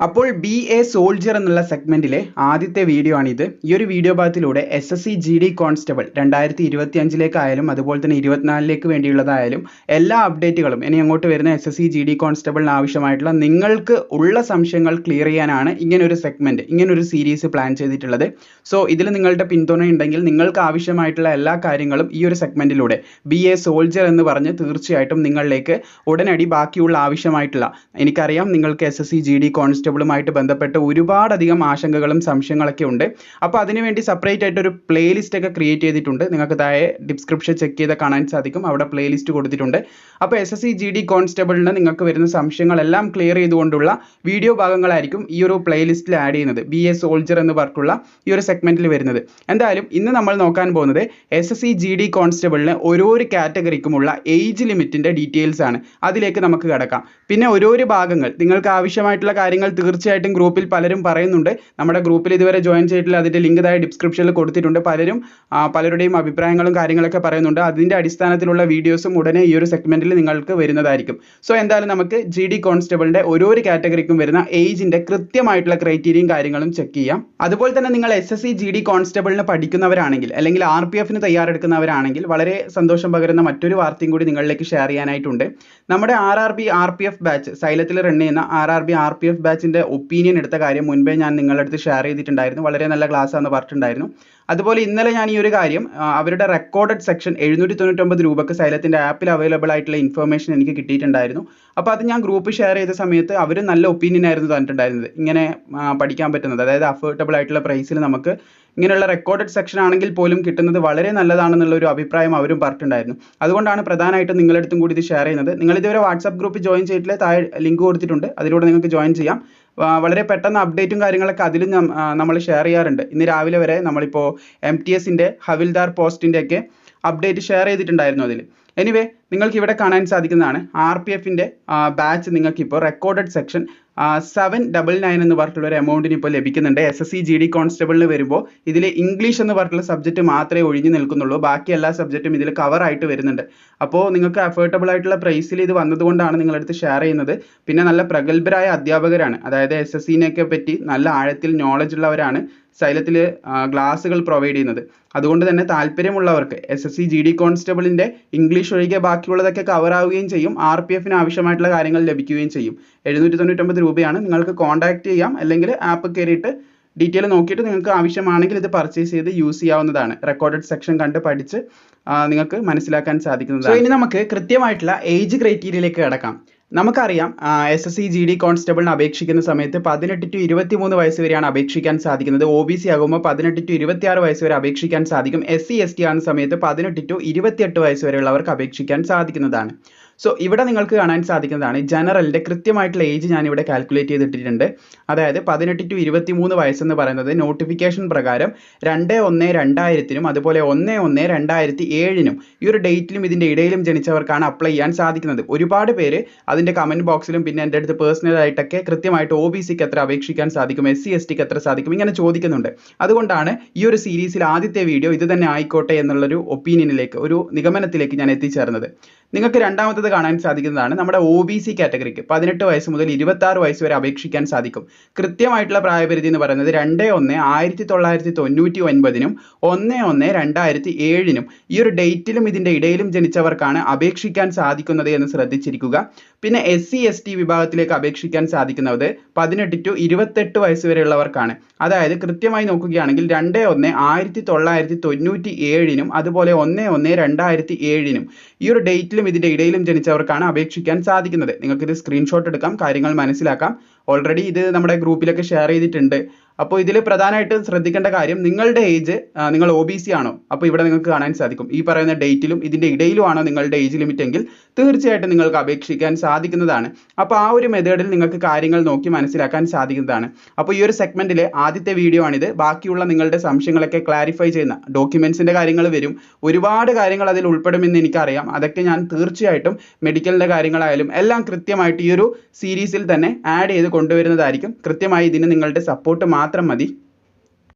അപ്പോൾ B a soldier എന്നുള്ള സെഗ്മെന്റിലെ ആദ്യത്തെ വീഡിയോ ആണിത്. ഈ ഒരു video ഭാഗത്തിലൂടെ S S C G D constable രണ്ടായിരത്തി ഇരുപത്തി അഞ്ചിലേക്കായാലും അതുപോലെ തന്നെ ഇരുപത്തിനാലിലേക്ക് വേണ്ടിയുള്ളതായാലും എല്ലാ അപ്ഡേറ്റുകളും ഇനി അങ്ങോട്ട് വരുന്ന S S C G D കോൺസ്റ്റബിളിന് ആവശ്യമായിട്ടുള്ള നിങ്ങൾക്ക് ഉള്ള സംശയങ്ങൾ ക്ലിയർ ചെയ്യാനാണ് ഇങ്ങനൊരു സെഗ്മെന്റ് ഇങ്ങനൊരു സീരീസ് പ്ലാൻ ചെയ്തിട്ടുള്ളത്. സോ ഇതിൽ നിങ്ങളുടെ പിന്തുണ ഉണ്ടെങ്കിൽ നിങ്ങൾക്ക് ആവശ്യമായിട്ടുള്ള എല്ലാ കാര്യങ്ങളും ഈ ഒരു സെഗ്മെന്റിലൂടെ ബി എ സോൾജർ എന്ന് പറഞ്ഞ് തീർച്ചയായിട്ടും നിങ്ങളിലേക്ക് ഉടനടി ബാക്കിയുള്ള ആവശ്യമായിട്ടുള്ള എനിക്കറിയാം നിങ്ങൾക്ക് S S C G D കോൺസ്റ്റബിളുമായിട്ട് ബന്ധപ്പെട്ട് ഒരുപാടധികം ആശങ്കകളും സംശയങ്ങളൊക്കെ ഉണ്ട്. അപ്പോൾ അതിനുവേണ്ടി സെപ്പറേറ്റ് ആയിട്ട് ഒരു പ്ലേലിസ്റ്റ് ഒക്കെ ക്രിയേറ്റ് ചെയ്തിട്ടുണ്ട്. നിങ്ങൾക്ക് താഴെ ഡിസ്ക്രിപ്ഷൻ ചെക്ക് ചെയ്താൽ കാണാൻ സാധിക്കും. അവിടെ പ്ലേലിസ്റ്റ് കൊടുത്തിട്ടുണ്ട്. അപ്പോൾ S S C G D കോൺസ്റ്റബിളിന് നിങ്ങൾക്ക് വരുന്ന സംശയങ്ങളെല്ലാം ക്ലിയർ ചെയ്തുകൊണ്ടുള്ള വീഡിയോ ഭാഗങ്ങളായിരിക്കും ഈ ഒരു പ്ലേലിസ്റ്റിൽ ആഡ് ചെയ്യുന്നത്. ബി എ സോൾജർ എന്ന് പറഞ്ഞിട്ടുള്ള ഈ ഒരു സെഗ്മെന്റിൽ വരുന്നത്. എന്തായാലും ഇന്ന് നമ്മൾ നോക്കാൻ പോകുന്നത് S S C G D കോൺസ്റ്റബിളിന് ഓരോരോ കാറ്റഗറിക്കുമുള്ള ഏജ് ലിമിറ്റിന്റെ ഡീറ്റെയിൽസ് ആണ്. അതിലേക്ക് നമുക്ക് കടക്കാം. പിന്നെ ഓരോരോ ഭാഗങ്ങൾ. നിങ്ങൾക്ക് ആവശ്യമായിട്ടുള്ള കാര്യങ്ങൾ തീർച്ചയായിട്ടും ഗ്രൂപ്പിൽ പലരും പറയുന്നുണ്ട്. നമ്മുടെ ഗ്രൂപ്പിൽ ഇതുവരെ ജോയിൻ ചെയ്തിട്ടില്ല. അതിന്റെ ലിങ്ക് താഴെ ഡിസ്ക്രിപ്ഷനിൽ കൊടുത്തിട്ടുണ്ട്. പലരും പലരുടെയും അഭിപ്രായങ്ങളും കാര്യങ്ങളൊക്കെ പറയുന്നുണ്ട്. അതിന്റെ അടിസ്ഥാനത്തിലുള്ള വീഡിയോസും ഉടനെ ഈ ഒരു സെഗ്മെന്റിൽ നിങ്ങൾക്ക് വരുന്നതായിരിക്കും. സോ എന്തായാലും നമുക്ക് ജി ഡി കോൺസ്റ്റബിളിന്റെ ഓരോരു കാറ്റഗറിക്കും വരുന്ന ഏജിന്റെ കൃത്യമായിട്ടുള്ള ക്രൈറ്റീരിയയും കാര്യങ്ങളും ചെക്ക് ചെയ്യാം. അതുപോലെ തന്നെ നിങ്ങൾ S S C G D കോൺസ്റ്റബിളിന് പഠിക്കുന്നവരാണെങ്കിൽ അല്ലെങ്കിൽ ആർ പി എഫിന് തയ്യാറെടുക്കുന്നവരാണെങ്കിൽ വളരെ സന്തോഷം പകരുന്ന മറ്റൊരു വാർത്തയും കൂടി നിങ്ങളിലേക്ക് ഷെയർ ചെയ്യാനായിട്ടുണ്ട്. നമ്മുടെ R R B R P F batch സൈലത്തിൽ run ചെയ്യുന്ന R R B R P F ബാച്ചിന്റെ ഒപ്പീനിയൻ എടുത്ത കാര്യം മുൻപേ ഞാൻ നിങ്ങളുടെ അടുത്ത് ഷെയർ ചെയ്തിട്ടുണ്ടായിരുന്നു. വളരെ നല്ല ക്ലാസ് ആണെന്ന് പറഞ്ഞിട്ടുണ്ടായിരുന്നു. അതുപോലെ ഇന്നലെ ഞാൻ ഈ ഒരു കാര്യം അവരുടെ റെക്കോർഡഡ് സെക്ഷൻ എഴുന്നൂറ്റി തൊണ്ണൂറ്റൊമ്പത് രൂപക്ക് സൈലത്തിന്റെ ആപ്പിൽ അവൈലബിൾ ആയിട്ടുള്ള ഇൻഫർമേഷൻ എനിക്ക് കിട്ടിയിട്ടുണ്ടായിരുന്നു. അപ്പോൾ അത് ഞാൻ ഗ്രൂപ്പ് ഷെയർ ചെയ്ത സമയത്ത് അവർ നല്ല ഒപ്പീനിയൻ ആയിരുന്നു തന്നിട്ടുണ്ടായിരുന്നത്. ഇങ്ങനെ പഠിക്കാൻ പറ്റുന്നത്. അതായത് അഫോർഡബിൾ ആയിട്ടുള്ള പ്രൈസിൽ നമുക്ക് ഇങ്ങനെയുള്ള റെക്കോർഡഡ് സെക്ഷൻ ആണെങ്കിൽ പോലും കിട്ടുന്നത് വളരെ നല്ലതാണെന്നുള്ള ഒരു അഭിപ്രായം അവരും പറഞ്ഞിട്ടുണ്ടായിരുന്നു. അതുകൊണ്ടാണ് പ്രധാനമായിട്ടും നിങ്ങളുടെ അടുത്തും കൂടി ഇത് ഷെയർ ചെയ്യുന്നത്. നിങ്ങൾ ഇതുവരെ വാട്സാപ്പ് ഗ്രൂപ്പ് ജോയിൻ ചെയ്തിട്ടില്ല? താഴെ ലിങ്ക് കൊടുത്തിട്ടുണ്ട്. അതിലൂടെ നിങ്ങൾക്ക് ജോയിൻ ചെയ്യാം. വളരെ പെട്ടെന്ന് അപ്ഡേറ്റും കാര്യങ്ങളൊക്കെ അതിലും നമ്മൾ ഷെയർ ചെയ്യാറുണ്ട്. ഇന്ന് രാവിലെ വരെ നമ്മളിപ്പോൾ എം ടി എസിന്റെ ഹവിൽദാർ പോസ്റ്റിന്റെ ഒക്കെ അപ്ഡേറ്റ് ഷെയർ ചെയ്തിട്ടുണ്ടായിരുന്നു അതിൽ എനിവേ നിങ്ങൾക്ക് ഇവിടെ കാണാൻ സാധിക്കുന്നതാണ് ആർ പി എഫിന്റെ ബാച്ച് നിങ്ങൾക്ക് ഇപ്പോൾ recorded section seven double nine എന്ന് പറഞ്ഞിട്ടുള്ള ഒരു എമൗണ്ടിന് ഇപ്പോൾ ലഭിക്കുന്നുണ്ട്. S S C G D കോൺസ്റ്റബിളിന് വരുമ്പോൾ ഇതിൽ ഇംഗ്ലീഷ് എന്ന് പറഞ്ഞിട്ടുള്ള സബ്ജക്റ്റ് മാത്രമേ ഒഴിഞ്ഞു നിൽക്കുന്നുള്ളൂ. ബാക്കി എല്ലാ സബ്ജക്റ്റും ഇതിൽ കവർ ആയിട്ട് വരുന്നുണ്ട്. അപ്പോൾ നിങ്ങൾക്ക് അഫോർഡബിൾ ആയിട്ടുള്ള പ്രൈസിൽ ഇത് വന്നതുകൊണ്ടാണ് നിങ്ങളടുത്ത് ഷെയർ ചെയ്യുന്നത്. പിന്നെ നല്ല പ്രഗത്ഭരായ അധ്യാപകരാണ്. അതായത് എസ് എസ് സിനെയൊക്കെ പറ്റി നല്ല ആഴത്തിൽ നോളജ് ഉള്ളവരാണ് സൈലത്തിൽ ക്ലാസ്സുകൾ പ്രൊവൈഡ് ചെയ്യുന്നത്. അതുകൊണ്ട് തന്നെ താല്പര്യമുള്ളവർക്ക് S S C G D കോൺസ്റ്റബിളിന്റെ English ഒഴികെ ബാക്കിയുള്ളതൊക്കെ കവർ ആവുകയും ചെയ്യും. ആർ പി എഫിന് ആവശ്യമായിട്ടുള്ള കാര്യങ്ങൾ ലഭിക്കുകയും ചെയ്യും. എഴുന്നൂറ്റി തൊണ്ണൂറ്റൊമ്പത് രൂപയാണ്. നിങ്ങൾക്ക് കോൺടാക്ട് ചെയ്യാം. അല്ലെങ്കിൽ ആപ്പ് കയറിയിട്ട് ഡീറ്റെയിൽ നോക്കിയിട്ട് നിങ്ങൾക്ക് ആവശ്യമാണെങ്കിൽ ഇത് പർച്ചേസ് ചെയ്ത് യൂസ് ചെയ്യാവുന്നതാണ്. റെക്കോർഡഡ് സെക്ഷൻ കണ്ട് പഠിച്ച് നിങ്ങൾക്ക് മനസ്സിലാക്കാൻ സാധിക്കുന്നതാണ്. ഇനി നമുക്ക് കൃത്യമായിട്ടുള്ള ഏജ് ക്രൈറ്റീരിയയിലേക്ക് കിടക്കാം. നമുക്കറിയാം S S C G D കോൺസ്റ്റബിളിന് അപേക്ഷിക്കുന്ന സമയത്ത് പതിനെട്ട് ടു ഇരുപത്തി മൂന്ന് വയസ്സ് വരെയാണ് അപേക്ഷിക്കാൻ സാധിക്കുന്നത്. ഒ ബി സി ആകുമ്പോൾ പതിനെട്ട് ടു ഇരുപത്തി ആറ് വയസ്സ് വരെ അപേക്ഷിക്കാൻ സാധിക്കും. എസ് സി എസ് ടി ആകുന്ന സമയത്ത് പതിനെട്ട് ടു ഇരുപത്തിയെട്ട് വയസ്സ് വരെയുള്ളവർക്ക് അപേക്ഷിക്കാൻ സാധിക്കുന്നതാണ്. സോ ഇവിടെ നിങ്ങൾക്ക് കാണാൻ സാധിക്കുന്നതാണ് ജനറലിന്റെ കൃത്യമായിട്ടുള്ള ഏജ് ഞാൻ ഇവിടെ കാൽക്കുലേറ്റ് ചെയ്തിട്ടിട്ടുണ്ട്. അതായത് പതിനെട്ട് ടു ഇരുപത്തി മൂന്ന് വയസ്സെന്ന് പറയുന്നത് നോട്ടിഫിക്കേഷൻ പ്രകാരം രണ്ട് ഒന്ന് രണ്ടായിരത്തിനും അതുപോലെ ഒന്ന് ഒന്ന് രണ്ടായിരത്തി ഏഴിനും ഈ ഒരു ഡേറ്റിലും ഇതിന്റെ ഇടയിലും ജനിച്ചവർക്കാണ് അപ്ലൈ ചെയ്യാൻ സാധിക്കുന്നത്. ഒരുപാട് പേര് അതിന്റെ കമന്റ് ബോക്സിലും പിന്നെ എന്റെ അടുത്ത് പേഴ്സണൽ ആയിട്ടൊക്കെ കൃത്യമായിട്ട് ഒ ബി സിക്ക് എത്ര അപേക്ഷിക്കാൻ സാധിക്കും എസ് സി എസ് ടിക്ക് എത്ര സാധിക്കും ഇങ്ങനെ ചോദിക്കുന്നുണ്ട്. അതുകൊണ്ടാണ് ഈ ഒരു സീരീസിൽ ആദ്യത്തെ വീഡിയോ ഇത് തന്നെ ആയിക്കോട്ടെ എന്നുള്ളൊരു ഒപ്പീനിയനിലേക്ക് ഒരു നിഗമനത്തിലേക്ക് ഞാൻ എത്തിച്ചേർന്നത്. നിങ്ങൾക്ക് രണ്ടാമത്തത് കാണാൻ സാധിക്കുന്നതാണ് നമ്മുടെ ഒ ബി സി കാറ്റഗറിക്ക് പതിനെട്ട് വയസ്സ് മുതൽ ഇരുപത്തി ആറ് വയസ്സ് വരെ അപേക്ഷിക്കാൻ സാധിക്കും. കൃത്യമായിട്ടുള്ള പ്രായപരിധി എന്ന് പറയുന്നത് രണ്ട് ഒന്ന് ആയിരത്തി തൊള്ളായിരത്തി തൊണ്ണൂറ്റി ഒൻപതിനും ഒന്ന് ഒന്ന് രണ്ടായിരത്തി ഏഴിനും ഈ ഒരു ഡേറ്റിലും ഇതിന്റെ ഇടയിലും ജനിച്ചവർക്കാണ് അപേക്ഷിക്കാൻ സാധിക്കുന്നത് എന്ന് ശ്രദ്ധിച്ചിരിക്കുക. പിന്നെ എസ് സി എസ് ടി വിഭാഗത്തിലേക്ക് അപേക്ഷിക്കാൻ സാധിക്കുന്നത് പതിനെട്ട് ടു ഇരുപത്തെട്ട് വയസ്സ് വരെയുള്ളവർക്കാണ്. അതായത് കൃത്യമായി നോക്കുകയാണെങ്കിൽ രണ്ട് ഒന്ന് ആയിരത്തി തൊള്ളായിരത്തി തൊണ്ണൂറ്റി ഏഴിനും അതുപോലെ ഒന്ന് ഒന്ന് രണ്ടായിരത്തി ഏഴിനും ഈ ഒരു ഡേറ്റിലും ഇതിന്റെ ഇടയിലും ജനിച്ചവർക്കാണ് അപേക്ഷിക്കാൻ സാധിക്കുന്നത്. നിങ്ങൾക്ക് ഇത് സ്ക്രീൻഷോട്ട് എടുക്കാം കാര്യങ്ങൾ മനസ്സിലാക്കാം. ഓൾറെഡി ഇത് നമ്മുടെ ഗ്രൂപ്പിലൊക്കെ ഷെയർ ചെയ്തിട്ടുണ്ട്. അപ്പോൾ ഇതിൽ പ്രധാനമായിട്ടും ശ്രദ്ധിക്കേണ്ട കാര്യം നിങ്ങളുടെ ഏജ് നിങ്ങൾ ഒ ബി സി ആണോ? അപ്പോൾ ഇവിടെ നിങ്ങൾക്ക് കാണാൻ സാധിക്കും. ഈ പറയുന്ന ഡേറ്റിലും ഇതിന്റെ ഇടയിലും ആണോ നിങ്ങളുടെ ഏജ് ലിമിറ്റ് എങ്കിൽ തീർച്ചയായിട്ടും നിങ്ങൾക്ക് അപേക്ഷിക്കാൻ സാധിക്കുന്നതാണ്. അപ്പോൾ ആ ഒരു മെത്തേഡിൽ നിങ്ങൾക്ക് കാര്യങ്ങൾ നോക്കി മനസ്സിലാക്കാൻ സാധിക്കുന്നതാണ്. അപ്പോൾ ഈ ഒരു സെഗ്മെന്റിലെ ആദ്യത്തെ വീഡിയോ ആണിത്. ബാക്കിയുള്ള നിങ്ങളുടെ സംശയങ്ങളൊക്കെ ക്ലാരിഫൈ ചെയ്യുന്ന ഡോക്യുമെന്റ്സിന്റെ കാര്യങ്ങൾ വരും. ഒരുപാട് കാര്യങ്ങൾ അതിൽ ഉൾപ്പെടുമെന്ന് എനിക്കറിയാം. അതൊക്കെ ഞാൻ തീർച്ചയായിട്ടും മെഡിക്കലിന്റെ കാര്യങ്ങളായാലും എല്ലാം കൃത്യമായിട്ട് ഈ ഒരു സീരീസിൽ തന്നെ ആഡ് ചെയ്ത് കൊണ്ടുവരുന്നതായിരിക്കും. കൃത്യമായി ഇതിന് നിങ്ങളുടെ സപ്പോർട്ട് മാത്രം മതി.